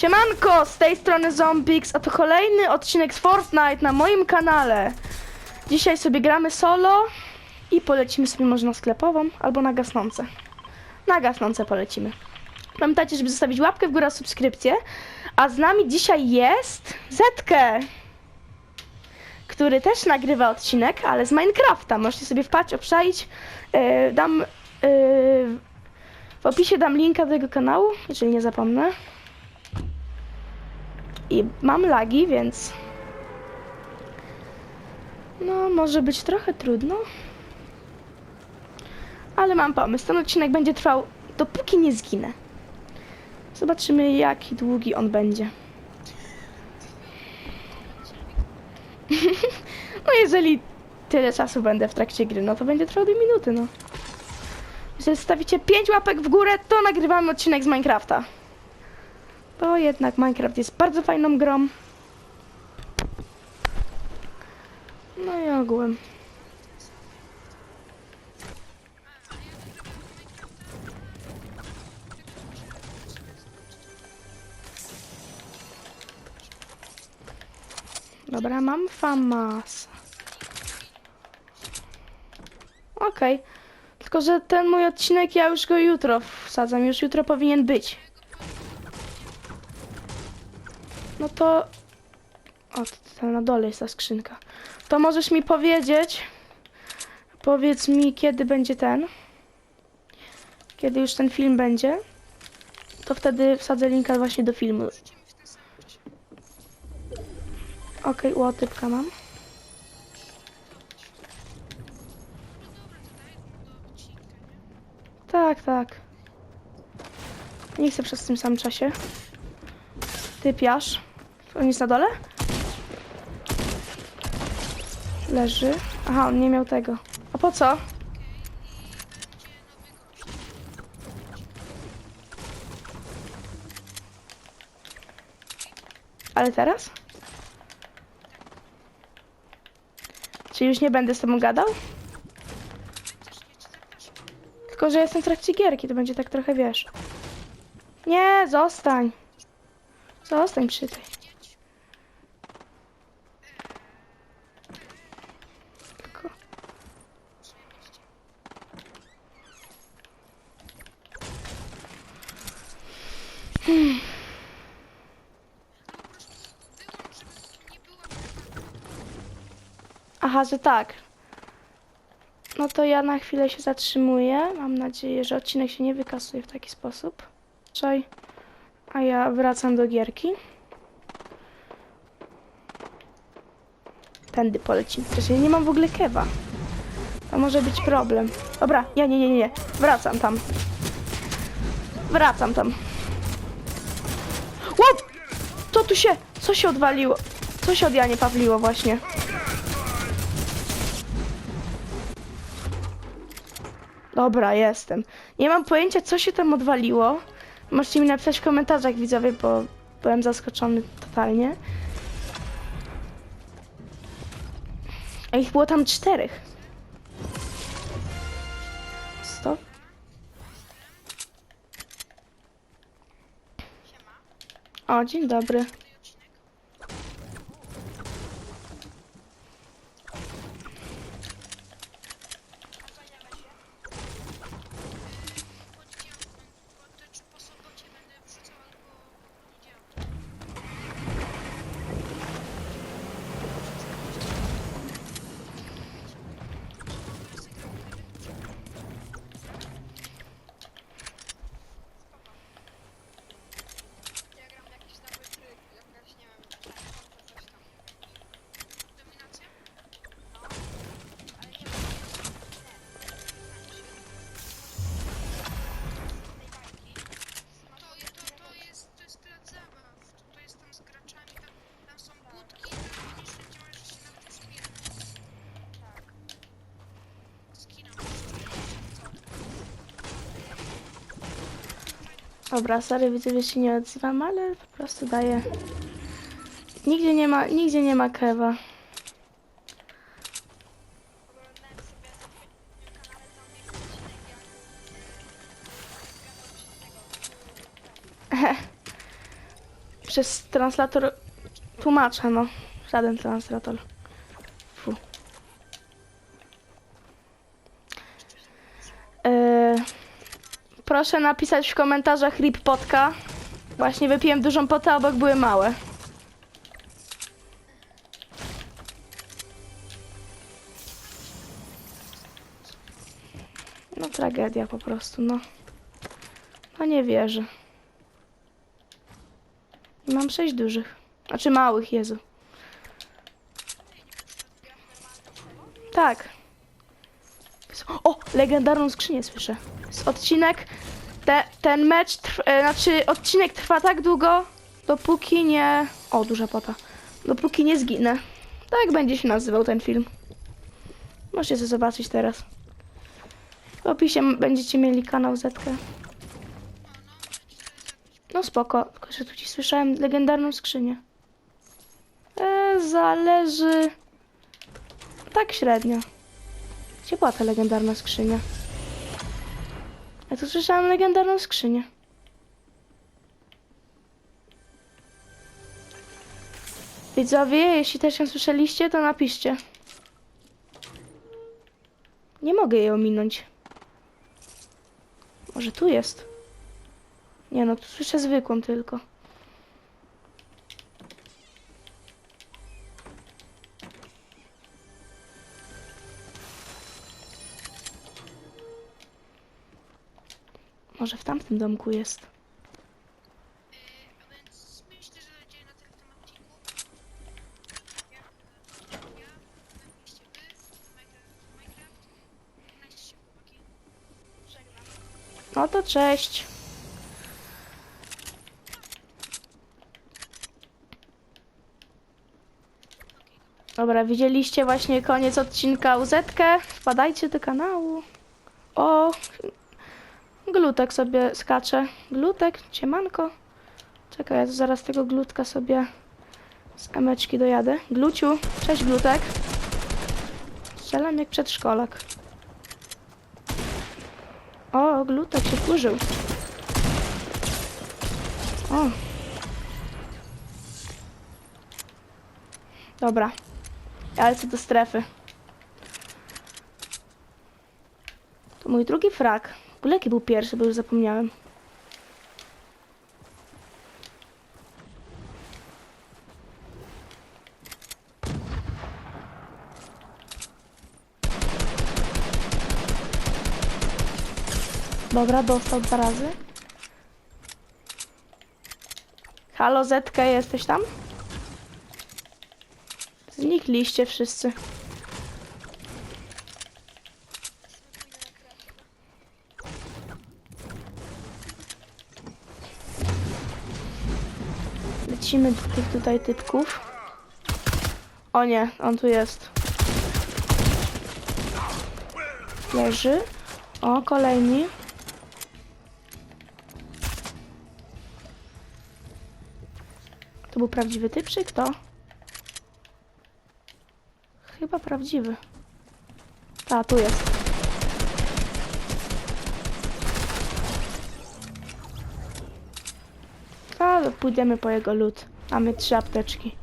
Siemanko, z tej strony Zombix, a to kolejny odcinek z Fortnite na moim kanale. Dzisiaj sobie gramy solo i polecimy sobie może na sklepową albo na gasnące. Na gasnące polecimy. Pamiętajcie, żeby zostawić łapkę w górę, subskrypcję. A z nami dzisiaj jest Zetkę, który też nagrywa odcinek, ale z Minecrafta. Możecie sobie wpaść, obczaić. Yy, dam yy, w opisie dam linka do jego kanału, jeżeli nie zapomnę. I mam lagi, więc. No, może być trochę trudno. Ale mam pomysł. Ten odcinek będzie trwał dopóki nie zginę. Zobaczymy, jaki długi on będzie. no, jeżeli tyle czasu będę w trakcie gry, no to będzie trwał 2 minuty, no. Jeżeli stawicie 5 łapek w górę, to nagrywamy odcinek z Minecrafta. Bo jednak Minecraft jest bardzo fajną grą. No i ogółem. Dobra, mam famas. Okej. Tylko, że ten mój odcinek ja już go jutro wsadzam, już jutro powinien być. No to... O, tam na dole jest ta skrzynka. To możesz mi powiedzieć... Powiedz mi, kiedy będzie ten... Kiedy już ten film będzie. To wtedy wsadzę linka właśnie do filmu. Okej, okay, łotypka mam. Tak, tak. Nie chcę przez tym samym czasie. Typiarz. On jest na dole? Leży. Aha, on nie miał tego. A po co? Ale teraz? Czy już nie będę z tobą gadał? Tylko, że jestem w trakcie gierki, to będzie tak trochę, wiesz. Nie, zostań. Zostań przy tej. Aha, że tak. No to ja na chwilę się zatrzymuję. Mam nadzieję, że odcinek się nie wykasuje w taki sposób. A ja wracam do gierki. Tędy polecimy. Przecież ja nie mam w ogóle kewa. To może być problem. Dobra, nie, nie, nie, nie. Wracam tam. Wracam tam. Łop! Co tu się... Co się odwaliło? Co się od Janie Pawliło właśnie? Dobra, jestem. Nie mam pojęcia, co się tam odwaliło. Możecie mi napisać w komentarzach, widzowie, bo byłem zaskoczony totalnie. A ich było tam czterech. Stop. O, dzień dobry. Dobra, sorry, widzowie się nie odzywam, ale po prostu daję. Nigdzie nie ma, nigdzie nie ma kewa. Przez translator tłumaczę, no. Żaden translator. Proszę napisać w komentarzach rip potka. Właśnie wypiłem dużą potę, obok były małe. No tragedia po prostu, no. No nie wierzę. Mam sześć dużych. Znaczy małych, Jezu. Tak. O, legendarną skrzynię słyszę. Odcinek, te, ten mecz, trw, e, znaczy odcinek trwa tak długo, dopóki nie... O, duża pota. Dopóki nie zginę. Tak będzie się nazywał ten film. Możecie sobie zobaczyć teraz. W opisie będziecie mieli kanał Zetkę. No spoko, tylko że tu ci słyszałem legendarną skrzynię. E, zależy... Tak średnio. Gdzie była ta legendarna skrzynia? Ja tu słyszałem legendarną skrzynię. Widzowie, jeśli też ją słyszeliście, to napiszcie. Nie mogę jej ominąć. Może tu jest? Nie no, tu słyszę zwykłą tylko. Minecraft. Żegnajcie się chłopaki. Żegnam. No to cześć. Dobra, widzieliście właśnie koniec odcinka UZ-kę. Wpadajcie do kanału. O, glutek sobie skacze. Glutek, ciemanko. Czekaj, ja zaraz tego glutka sobie z emeczki dojadę. Gluciu, cześć glutek. Strzelam jak przedszkolak. O, glutek się wkurzył. O. Dobra. Ja lecę do strefy. To mój drugi frak. W ogóle jaki był pierwszy, bo już zapomniałem. Dobra, dostał dwa razy. Halo Zetka, jesteś tam? Znikliście wszyscy. Lecimy do tych tutaj typków. O nie, on tu jest. Leży. O, kolejni. To był prawdziwy typ, czy kto? Chyba prawdziwy. A, tu jest. A, to pójdziemy po jego lód. Mamy trzy apteczki.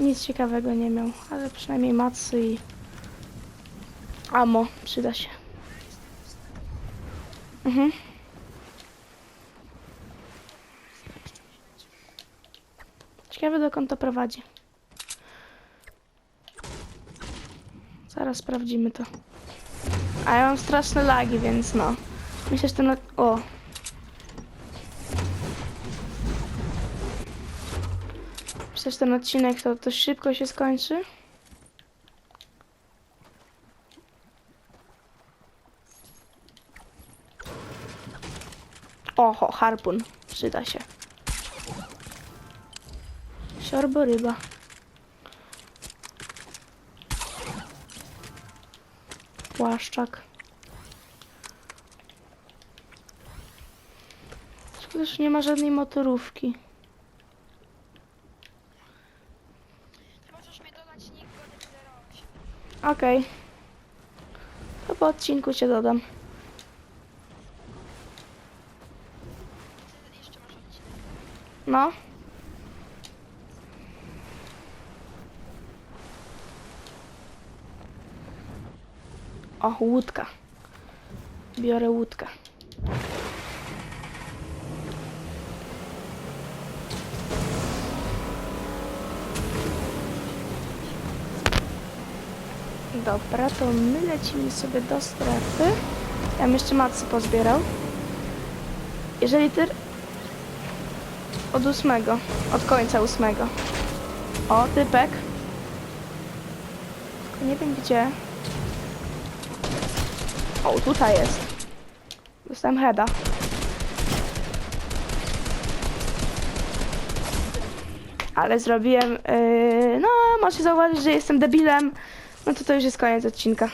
Nic ciekawego nie miał, ale przynajmniej macy i... Amo, przyda się. Mhm. Ciekawe dokąd to prowadzi. Zaraz sprawdzimy to. A ja mam straszne lagi, więc no. Myślę, że ten... O! Że ten odcinek to, to szybko się skończy. Oho, harpun. Przyda się. Siorbo ryba. Płaszczak. Że nie ma żadnej motorówki. Okej. Okay. To po odcinku cię dodam. No. O, łódka. Biorę łódkę. Dobra, to my lecimy sobie do strefy. Ja bym jeszcze macy pozbierał. Jeżeli ty... Od ósmego. Od końca ósmego. O, typek. Tylko nie wiem gdzie. O, tutaj jest. Dostałem heada. Ale zrobiłem... Yy, no, możecie zauważyć, że jestem debilem. No to to już jest koniec odcinka.